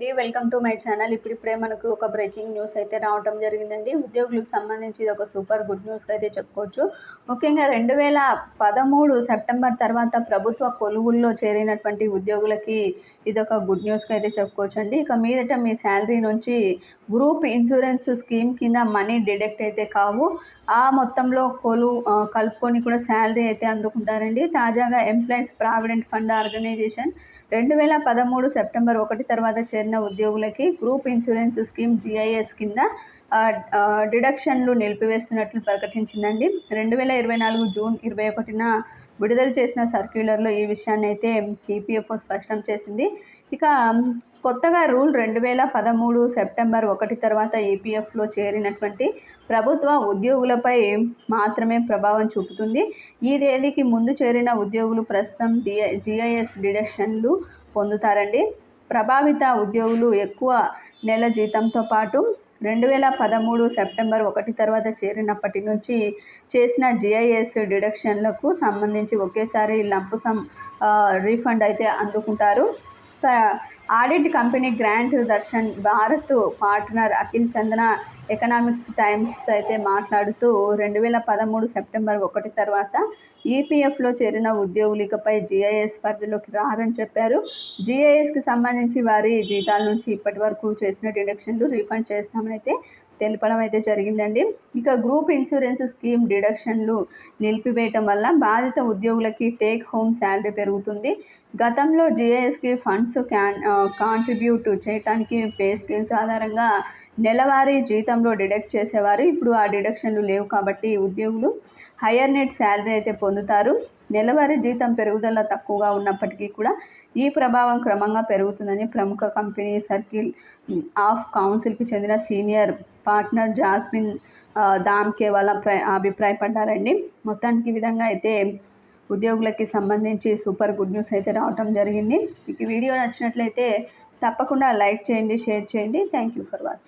అండి. Welcome to my channel ఇప్పుడిప్పుడే మనకు ఒక బ్రేకింగ్ న్యూస్ అయితే రావడం జరిగిందండి. ఉద్యోగులకు సంబంధించి ఇది ఒక సూపర్ గుడ్ న్యూస్ అయితే చెప్పుకోవచ్చు. ముఖ్యంగా రెండు వేల పదమూడు సెప్టెంబర్ తర్వాత ప్రభుత్వ కొలువుల్లో చేరినటువంటి ఉద్యోగులకి ఇది ఒక గుడ్ న్యూస్గా అయితే చెప్పుకోవచ్చు అండి ఇక మీదట మీ శాలరీ నుంచి గ్రూప్ ఇన్సూరెన్స్ స్కీమ్ కింద మనీ డిడక్ట్ అయితే కావు. ఆ మొత్తంలో కొలు కలుపుకొని కూడా శాలరీ అయితే అందుకుంటారండి. తాజాగా ఎంప్లాయీస్ ప్రావిడెంట్ ఫండ్ ఆర్గనైజేషన్ రెండు వేల పదమూడు సెప్టెంబర్ ఒకటి తర్వాత చేరిన ఉద్యోగులకి గ్రూప్ ఇన్సూరెన్స్ స్కీమ్ జిఐఎస్ కింద డిడక్షన్లు నిలిపివేస్తున్నట్లు ప్రకటించిందండి. రెండు వేల ఇరవై నాలుగు జూన్ ఇరవై ఒకటిన విడుదల చేసిన సర్క్యులర్లో ఈ విషయాన్ని అయితే ఈపీఎఫ్ఓ స్పష్టం చేసింది. ఇక కొత్తగా రూల్ రెండు వేల పదమూడు సెప్టెంబర్ ఒకటి తర్వాత ఈపీఎఫ్లో చేరినటువంటి ప్రభుత్వ ఉద్యోగులపై మాత్రమే ప్రభావం చూపుతుంది. ఈ తేదీకి ముందు చేరిన ఉద్యోగులు ప్రస్తుతం డిఐ జిఐఎస్ డిడక్షన్లు పొందుతారండి. ప్రభావిత ఉద్యోగులు ఎక్కువ నెల జీతంతో పాటు రెండు వేల పదమూడు సెప్టెంబర్ ఒకటి తర్వాత చేరినప్పటి నుంచి చేసిన జిఐఎస్ డిడక్షన్లకు సంబంధించి ఒకేసారి లంపు రీఫండ్ అయితే అందుకుంటారు. ఆడిట్ కంపెనీ గ్రాంట్ దర్శన్ భారత్ పార్ట్నర్ అఖిల్ చందన ఎకనామిక్స్ టైమ్స్తో అయితే మాట్లాడుతూ రెండు వేల పదమూడు సెప్టెంబర్ ఒకటి తర్వాత ఈపీఎఫ్లో చేరిన ఉద్యోగులు ఇకపై జీఐఎస్ పరిధిలోకి రారని చెప్పారు. జీఐఎస్కి సంబంధించి వారి జీతాల నుంచి ఇప్పటి వరకు చేసిన డిడక్షన్లు రీఫండ్ చేస్తామని అయితే తెలపడం అయితే జరిగిందండి. ఇక గ్రూప్ ఇన్సూరెన్స్ స్కీమ్ డిడక్షన్లు నిలిపివేయటం వల్ల బాధిత ఉద్యోగులకి టేక్ హోమ్ శాలరీ పెరుగుతుంది. గతంలో జిఐఎస్కి ఫండ్స్ క్యాన్ కాంట్రిబ్యూట్ చేయటానికి పే స్కేల్స్ ఆధారంగా నెలవారీ జీతంలో డిడక్ట్ చేసేవారు. ఇప్పుడు ఆ డిడక్షన్లు లేవు కాబట్టి ఉద్యోగులు హయ్యర్ నెట్ శాలరీ అయితే పొందుతారు. నెలవారీ జీతం పెరుగుదల తక్కువగా ఉన్నప్పటికీ కూడా ఈ ప్రభావం క్రమంగా పెరుగుతుందని ప్రముఖ కంపెనీ సర్కిల్ ఆఫ్ కౌన్సిల్కి చెందిన సీనియర్ పార్ట్నర్ జాస్మిన్ దామ్కే వాళ్ళ అభిప్రాయపడ్డారండి. మొత్తానికి విధంగా అయితే ఉద్యోగులకి సంబంధించి సూపర్ గుడ్ న్యూస్ అయితే రావటం జరిగింది. మీకు వీడియో నచ్చినట్లయితే తప్పకుండా లైక్ చేయండి షేర్ చేయండి. Thank you for watching.